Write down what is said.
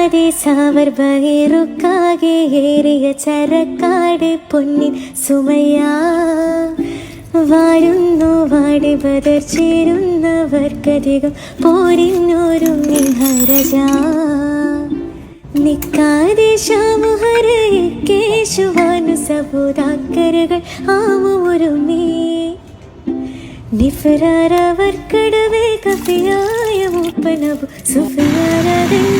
മക്കാതെ saver ബഹിറുക്കാകെ ഏറിയ ചരക്കാട് പൊന്നിൻ സുമയാ വാഴുന്നു വാടി ബദർ ചേരുന്നവർക്കധികം പോരിന്നൊരു നിഹരജ. നിക്കാതെ ശാമുഹരയെ കേശുവാനു സബുദാക്കരുകൾ ആമൊരുമേ നിഫറാരവർക്കടവേ കഫിയായ മൂപ്പനബു സുഫിയാരൂരയാ